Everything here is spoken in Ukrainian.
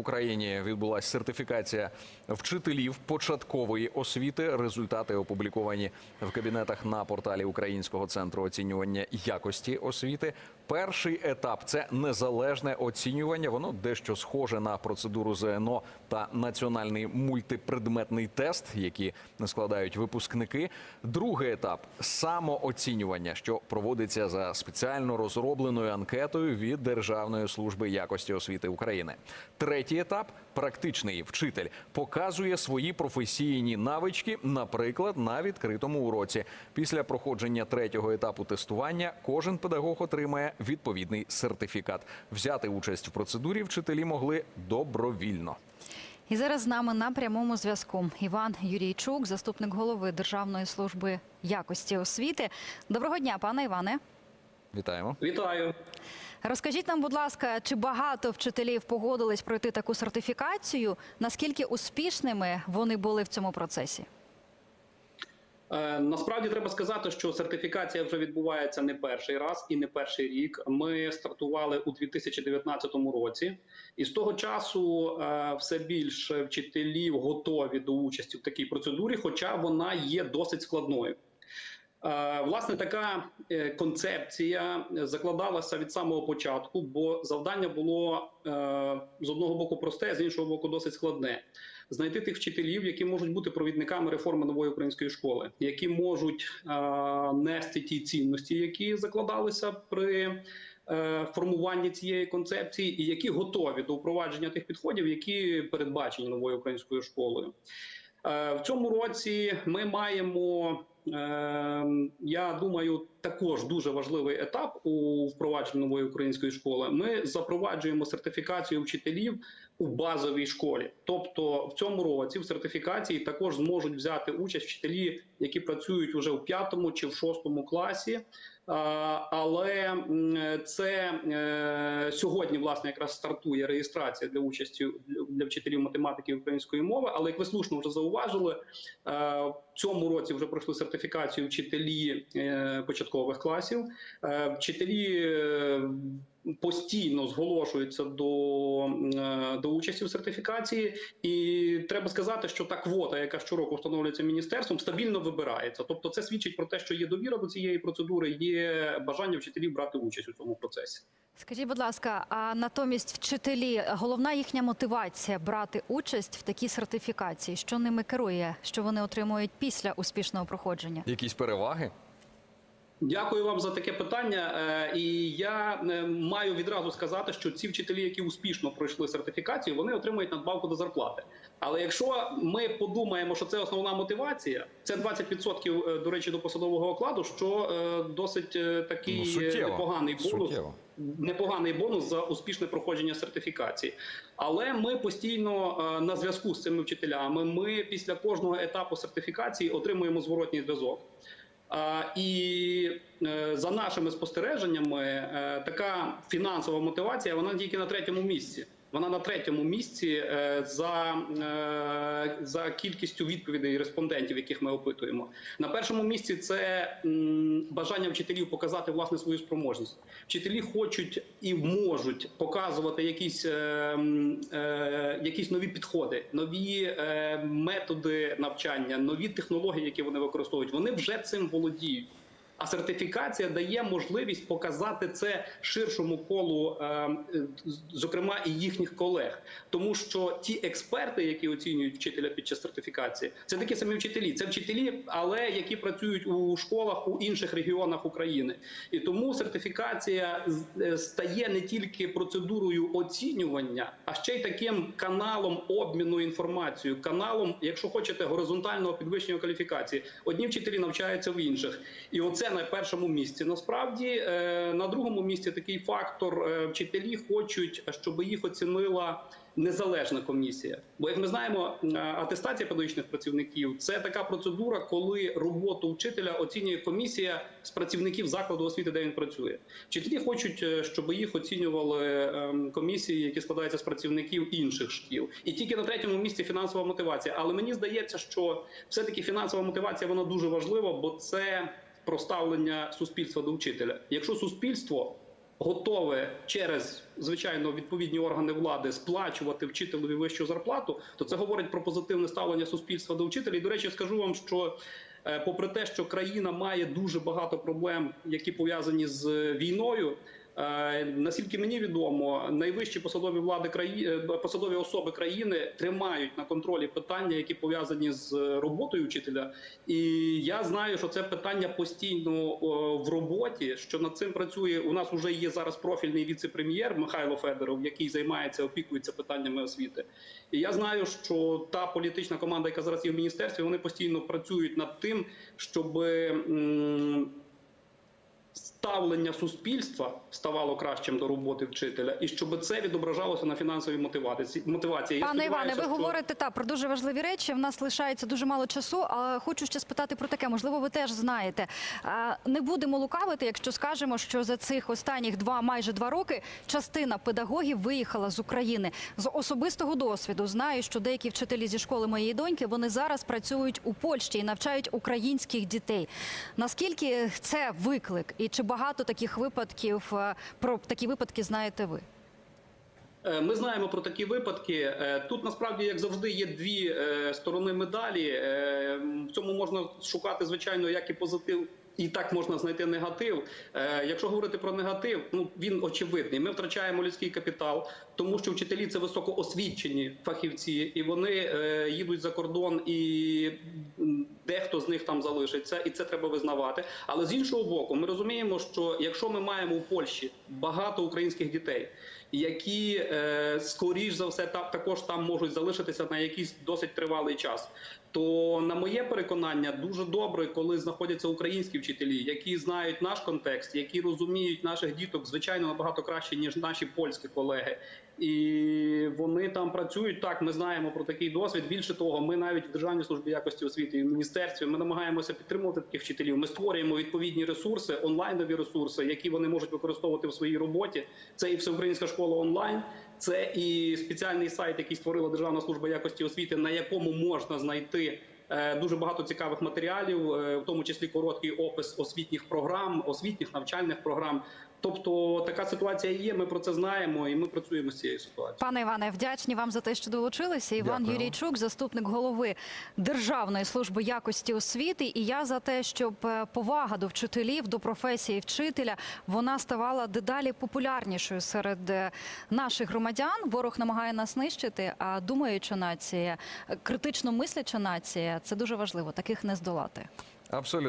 Україні відбулася сертифікація вчителів початкової освіти. Результати опубліковані в кабінетах на порталі Українського центру оцінювання якості освіти. Перший етап це незалежне оцінювання. Воно дещо схоже на процедуру ЗНО та національний мультипредметний тест, які складають випускники. Другий етап самооцінювання, що проводиться за спеціально розробленою анкетою від Державної служби якості освіти України. Третій етап практичний вчитель показує свої професійні навички, наприклад, на відкритому уроці. Після проходження третього етапу тестування кожен педагог отримає відповідний сертифікат. Взяти участь в процедурі вчителі могли добровільно. І зараз з нами на прямому зв'язку Іван Юрійчук, заступник голови Державної служби якості освіти. Доброго дня, пане Іване. Вітаємо. Вітаю. Розкажіть нам, будь ласка, чи багато вчителів погодились пройти таку сертифікацію? Наскільки успішними вони були в цьому процесі? Е, Насправді треба сказати, що сертифікація вже відбувається не перший раз і не перший рік. Ми стартували у 2019 році, і з того часу е, все більше вчителів готові до участі в такій процедурі, хоча вона є досить складною. Е, Власне, така е, концепція закладалася від самого початку, бо завдання було е, з одного боку просте, з іншого боку, досить складне. Знайти тих вчителів, які можуть бути провідниками реформи нової української школи, які можуть нести ті цінності, які закладалися при формуванні цієї концепції, і які готові до впровадження тих підходів, які передбачені новою українською школою. В цьому році ми маємо, я думаю, також дуже важливий етап у впровадженні нової української школи. Ми запроваджуємо сертифікацію вчителів у базовій школі. Тобто, в цьому році в сертифікації також зможуть взяти участь вчителі, які працюють вже в п'ятому чи в шостому класі. Але це е, сьогодні власне якраз стартує реєстрація для участі для- вчителів математики і української мови. Але як ви слушно вже зауважили, е, в цьому році вже пройшли сертифікацію вчителі е, початкових класів. Е, Вчителі постійно зголошуються до, е, до участі в сертифікації, і треба сказати, що та квота, яка щороку встановлюється міністерством, стабільно вибирається. Тобто, це свідчить про те, що є довіра до цієї процедури, є бажання вчителів брати участь у цьому процесі. Скажіть, будь ласка, а натомість вчителі, головна їхня мотивація брати участь в такій сертифікації, що ними керує, що вони отримують після успішного проходження? Якісь переваги? Дякую вам за таке питання. Е, І я е, маю відразу сказати, що ці вчителі, які успішно пройшли сертифікацію, вони отримують надбавку до зарплати. Але якщо ми подумаємо, що це основна мотивація, це 20% е, до речі до посадового окладу, що досить такий Ну, суттєво. непоганий бонус. Суттєво. Непоганий бонус за успішне проходження сертифікації, але ми постійно на зв'язку з цими вчителями. Ми після кожного етапу сертифікації отримуємо зворотній зв'язок. І е, за нашими спостереженнями, е, така фінансова мотивація вона тільки на третьому місці. Вона на третьому місці е, за, е, за кількістю відповідей респондентів, яких ми опитуємо. На першому місці це бажання вчителів показати власне свою спроможність. Вчителі хочуть і можуть показувати якісь, е, якісь нові підходи, нові методи навчання, нові технології, які вони використовують. Вони вже цим володіють. А сертифікація дає можливість показати це ширшому колу, е, зокрема і їхніх колег, тому що ті експерти, які оцінюють вчителя під час сертифікації, це такі самі вчителі. Це вчителі, але які працюють у школах у інших регіонах України, і тому сертифікація е, стає не тільки процедурою оцінювання, а ще й таким каналом обміну інформацією, каналом, якщо хочете, горизонтального підвищення кваліфікації. Одні вчителі навчаються в інших, і оце на першому місці. Насправді е, на другому місці такий фактор е, вчителі хочуть, щоб їх оцінила. Незалежна комісія, бо як ми знаємо, е, атестація педагогічних працівників це така процедура, коли роботу вчителя оцінює комісія з працівників закладу освіти, де він працює. Вчителі хочуть, щоб їх оцінювали ем, комісії, які складаються з працівників інших шкіл, і тільки на третьому місці фінансова мотивація. Але мені здається, що все таки фінансова мотивація вона дуже важлива, бо це про ставлення суспільства до вчителя. Якщо суспільство готове через звичайно відповідні органи влади сплачувати вчителеві вищу зарплату, то це говорить про позитивне ставлення суспільства до вчителя. І, до речі, скажу вам, що е, попри те, що країна має дуже багато проблем, які пов'язані з війною. Е, Наскільки мені відомо, найвищі посадові влади країни посадові особи країни тримають на контролі питання, які пов'язані з роботою вчителя. І я знаю, що це питання постійно в роботі. Що над цим працює. У нас вже є зараз профільний віце-прем'єр Михайло Федоров, який займається опікується питаннями освіти. І я знаю, що та політична команда, яка зараз є в міністерстві, вони постійно працюють над тим, щоб ставлення суспільства ставало кращим до роботи вчителя, і щоб це відображалося на фінансовій мотивації. мотивації. Пане Іване, ви що- говорите та про дуже важливі речі. В нас лишається дуже мало часу. А хочу ще спитати про таке. Можливо, ви теж знаєте. Не будемо лукавити, якщо скажемо, що за цих останніх два майже два роки частина педагогів виїхала з України з особистого досвіду. Знаю, що деякі вчителі зі школи моєї доньки вони зараз працюють у Польщі і навчають українських дітей. Наскільки це виклик, і чи багато таких випадків е, про такі випадки знаєте ви? Е, Ми знаємо про такі випадки. Е, Тут насправді, як завжди, є дві сторони медалі. В цьому можна шукати, звичайно, як і позитив. І так можна знайти негатив. Якщо говорити про негатив, ну він очевидний. Ми втрачаємо людський капітал, тому що вчителі це високоосвічені фахівці, і вони їдуть за кордон, і дехто з них там залишиться, і це треба визнавати. Але з іншого боку, ми розуміємо, що якщо ми маємо у Польщі багато українських дітей, які е, скоріш за все та, також там можуть залишитися на якийсь досить тривалий час. То на моє переконання дуже добре, коли знаходяться українські вчителі, які знають наш контекст, які розуміють наших діток, звичайно, набагато краще ніж наші польські колеги. І вони там працюють. Так, ми знаємо про такий досвід. Більше того, ми навіть в Державній службі якості освіти і в міністерстві ми намагаємося підтримувати таких вчителів. Ми створюємо відповідні ресурси, онлайнові ресурси, які вони можуть використовувати в своїй роботі. Це і всеукраїнська школа онлайн. Це і спеціальний сайт, який створила Державна служба якості освіти, на якому можна знайти дуже багато цікавих матеріалів, е, в тому числі короткий опис освітніх програм, освітніх навчальних програм. Тобто така ситуація є. Ми про це знаємо, і ми працюємо з цією ситуацією. Пане Іване, вдячні вам за те, що долучилися. Іван Дякую. Юрійчук, заступник голови Державної служби якості освіти. І я за те, щоб е, повага до вчителів, до професії вчителя, вона ставала дедалі популярнішою серед е, наших громадян. Ворог намагає нас нищити. А думаюча нація, е, критично мисляча нація це дуже важливо. Таких не здолати. Абсолютно.